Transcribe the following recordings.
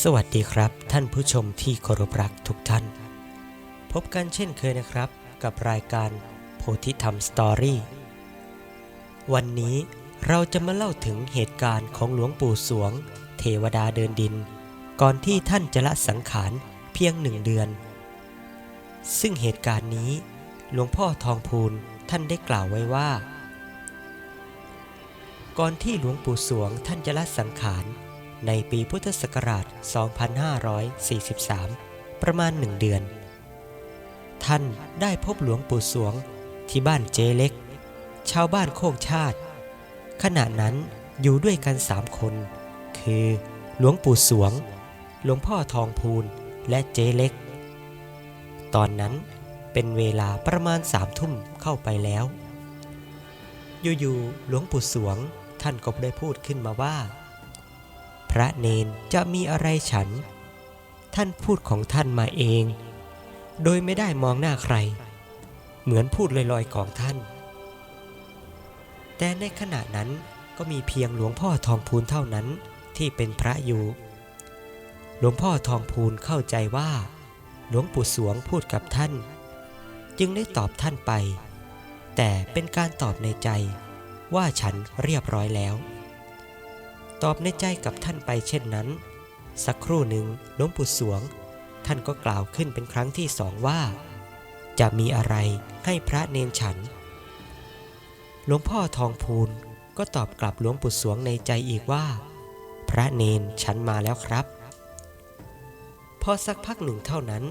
สวัสดีครับท่านผู้ชมที่เคารพรักทุกท่าน พบกันเช่นเคยนะครับ กับรายการโพธิธรรมสตอรี่วันนี้เราจะมาเล่าถึงเหตุการณ์ของหลวงปู่สวง เทวดาเดินดิน ก่อนที่ท่านจะละสังขารเพียงหนึ่งเดือน ซึ่งเหตุการณ์นี้ หลวงพ่อทองพูนท่านได้กล่าวไว้ว่า ก่อนที่หลวงปู่สวงท่านจะละสังขาร ในปีพุทธศักราช 2543 ประมาณหนึ่งเดือน ท่านได้พบหลวงปู่สวงที่บ้านเจเล็ก ชาวบ้านโคกชาติ ขณะนั้นอยู่ด้วยกันสามคน คือหลวงปู่สวง หลวงพ่อทองพูน และเจเล็ก ตอนนั้นเป็นเวลาประมาณสามทุ่มเข้าไปแล้ว อยู่ๆหลวงปู่สวงท่านก็ได้พูดขึ้นมาว่า พระเนนจะมีอะไรฉัน ท่านพูดของท่านมาเอง โดยไม่ได้มองหน้าใคร เหมือนพูดลอยๆของท่าน แต่ในขณะนั้นก็มีเพียงหลวงพ่อทองพูนเท่านั้นที่เป็นพระอยู่ หลวงพ่อทองพูนเข้าใจว่า หลวงปู่สวงพูดกับท่าน จึงได้ตอบท่านไป แต่เป็นการตอบในใจว่าฉันเรียบร้อยแล้ว ตอบในใจกับท่านไปเช่นนั้น สักครู่หนึ่งหลวงปู่สวง ท่านก็กล่าวขึ้นเป็นครั้งที่สองว่า จะมีอะไรให้พระเนนฉัน หลวงพ่อทองพูนก็ตอบกลับหลวงปู่สวงในใจอีกว่า พระเนนฉันมาแล้วครับพอสักพักหนึ่งเท่านั้น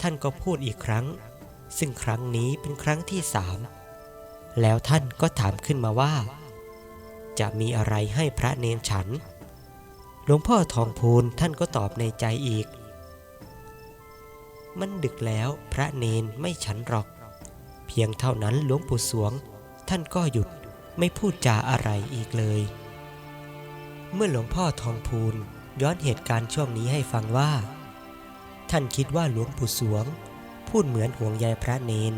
ท่านก็พูดอีกครั้ง ซึ่งครั้งนี้เป็นครั้งที่สามแล้วท่านก็ถามขึ้นมาว่า จะมีอะไรให้พระเนนฉัน หลวงพ่อทองพูนท่านก็ตอบในใจอีก มันดึกแล้วพระเนนไม่ฉันหรอก เพียงเท่านั้นหลวงปู่สวง ท่านก็หยุดไม่พูดจาอะไรอีกเลย เมื่อหลวงพ่อทองพูนย้อนเหตุการณ์ช่วงนี้ให้ฟังว่า ท่านคิดว่าหลวงปู่สวง พูดเหมือนห่วงใยพระเนน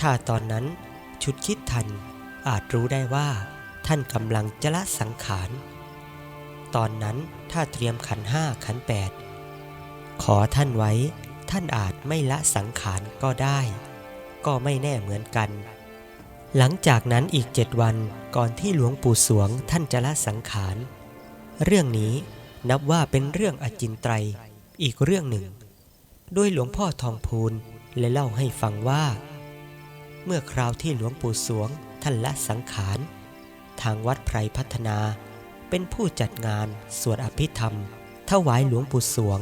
ถ้าตอนนั้นชุดคิดทันอาจรู้ได้ว่า ท่านกำลังจะละสังขาร ตอนนั้นถ้าเตรียมขันห้าขันแปดขอท่านไว้ท่านอาจไม่ละสังขารก็ได้ ก็ไม่แน่เหมือนกัน หลังจากนั้นอีกเจ็ดวันก่อนที่หลวงปู่สวงท่านจะละสังขาร เรื่องนี้นับว่าเป็นเรื่องอจินไตรอีกเรื่องหนึ่งโดยหลวงพ่อทองพูนเลยเล่าให้ฟังว่า เมื่อคราวที่หลวงปู่สวงท่านละสังขาร ทางวัดไพรพัฒนา เป็นผู้จัดงานสวดอภิธรรม ถวายหลวงปู่สวง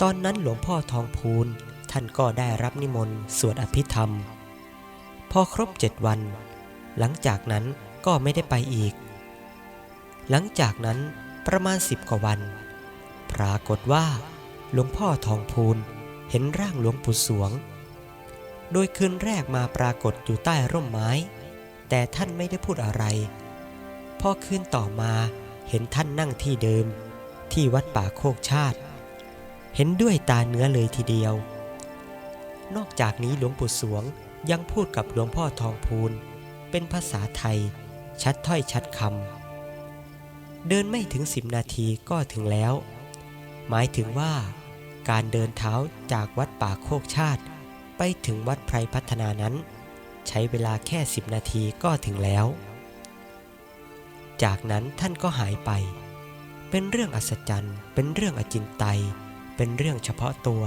ตอนนั้นหลวงพ่อทองพูนท่านก็ได้รับนิมนต์สวดอภิธรรม พอครบเจ็ดวัน หลังจากนั้นก็ไม่ได้ไปอีก หลังจากนั้นประมาณสิบกว่าวัน ปรากฏว่า หลวงพ่อทองพูนเห็นร่างหลวงปู่สวง โดยคืนแรกมาปรากฏอยู่ใต้ร่มไม้ แต่ท่านไม่ได้พูดอะไร พอคืนต่อมาเห็นท่านนั่งที่เดิม ที่วัดป่าโคกชาติ เห็นด้วยตาเนื้อเลยทีเดียว นอกจากนี้หลวงปู่สวงยังพูดกับหลวงพ่อทองพูน เป็นภาษาไทย ชัดถ้อยชัดคำเดินไม่ถึงสิบนาทีก็ถึงแล้ว หมายถึงว่า การเดินเท้าจากวัดป่าโคกชาติ ไปถึงวัดไพรพัฒนานั้น ใช้เวลาแค่สิบนาทีก็ถึงแล้ว จากนั้นท่านก็หายไป เป็นเรื่องอัศจรรย์ เป็นเรื่องอจินไตย เป็นเรื่องเฉพาะตัว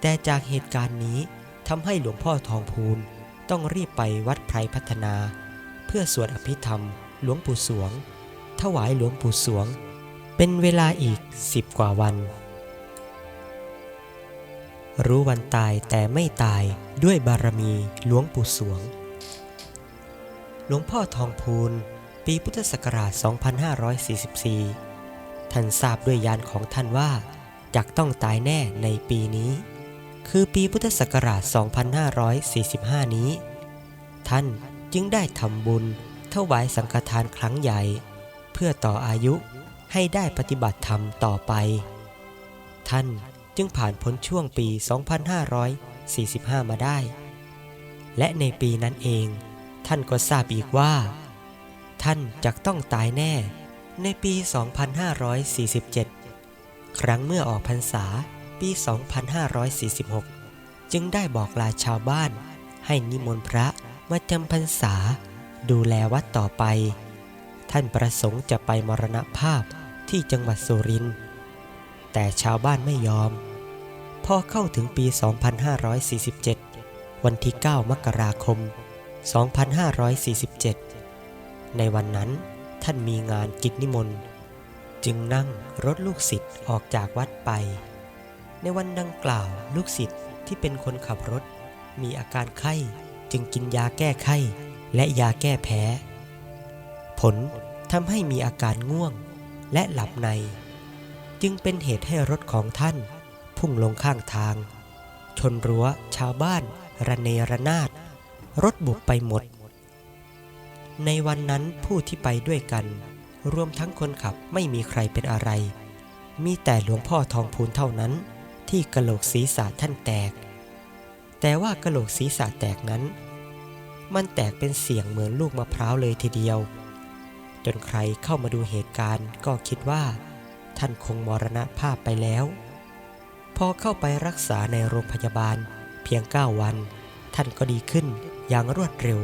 แต่จากเหตุการณ์นี้ทำให้หลวงพ่อทองพูนต้องรีบไปวัดไพรพัฒนา เพื่อสวดอภิธรรม หลวงปู่สวง ถวายหลวงปู่สวง เป็นเวลาอีกสิบกว่าวัน รู้วันตายแต่ไม่ตายด้วยบารมีหลวงปู่สวง หลวงพ่อทองพูน ปีพุทธศักราช 2544 ท่านทราบด้วยยานของท่านว่าจักต้องตายแน่ในปีนี้ คือปีพุทธศักราช 2545 นี้ ท่านจึงได้ทำบุญถวายสังฆทานครั้งใหญ่ เพื่อต่ออายุให้ได้ปฏิบัติธรรมต่อไป ท่าน จึงผ่านพ้นช่วงปี 2545 มาได้ และในปีนั้นเอง ท่านก็ทราบอีกว่า ท่านจะต้องตายแน่ในปี 2547 ครั้งเมื่อออกพรรษาปี 2546 จึงได้บอกลาชาวบ้าน ให้นิมนต์พระมาจำพรรษา ดูแลวัดต่อไป ท่านประสงค์จะไปมรณภาพที่จังหวัดสุรินทร์ แต่ชาวบ้านไม่ยอม พอเข้าถึงปี 2547 วันที่ 9 มกราคม 2547 ในวันนั้นท่านมีงานกิจนิมนต์ จึงนั่งรถลูกศิษย์ออกจากวัดไป ในวันดังกล่าวลูกศิษย์ที่เป็นคนขับรถ มีอาการไข้จึงกินยาแก้ไข้และยาแก้แพ้ ผลทำให้มีอาการง่วงและหลับใน จึงเป็นเหตุให้รถของท่าน พุ่งลงข้างทาง ชนรั้วชาวบ้าน ระเนระนาด รถบุบไปหมด ในวันนั้นผู้ที่ไปด้วยกัน รวมทั้งคนขับไม่มีใครเป็นอะไร มีแต่หลวงพ่อทองพูนเท่านั้น ที่กระโหลกศีรษะท่านแตก แต่ว่ากระโหลกศีรษะแตกนั้น มันแตกเป็นเสียงเหมือนลูกมะพร้าวเลยทีเดียว จนใครเข้ามาดูเหตุการณ์ก็คิดว่า ท่านคงมรณภาพไปแล้ว พอเข้าไปรักษาในโรงพยาบาลเพียง 9 วัน ท่านก็ดีขึ้นอย่างรวดเร็ว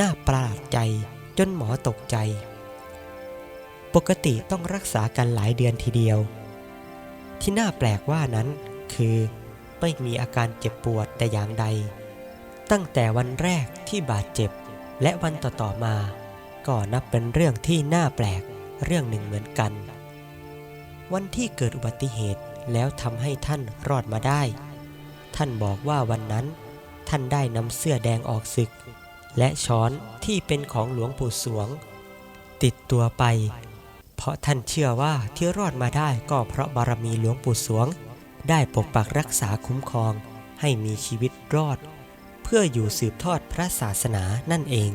น่าประหลาดใจจนหมอตกใจ ปกติต้องรักษากันหลายเดือนทีเดียว ที่น่าแปลกว่านั้นคือไม่มีอาการเจ็บปวดแต่อย่างใด ตั้งแต่วันแรกที่บาดเจ็บและวันต่อๆมา ก็นับเป็นเรื่องที่น่าแปลกเรื่องหนึ่งเหมือนกัน วันที่เกิดอุบัติเหตุแล้วทำให้ท่านรอดมาได้ ท่านบอกว่าวันนั้น ท่านได้นำเสื้อแดงออกศึก และช้อนที่เป็นของหลวงปู่สวง ติดตัวไป เพราะท่านเชื่อว่าที่รอดมาได้ก็เพราะบารมีหลวงปู่สวง ได้ปกปักรักษาคุ้มครองให้มีชีวิตรอด เพื่ออยู่สืบทอดพระศาสนานั่นเอง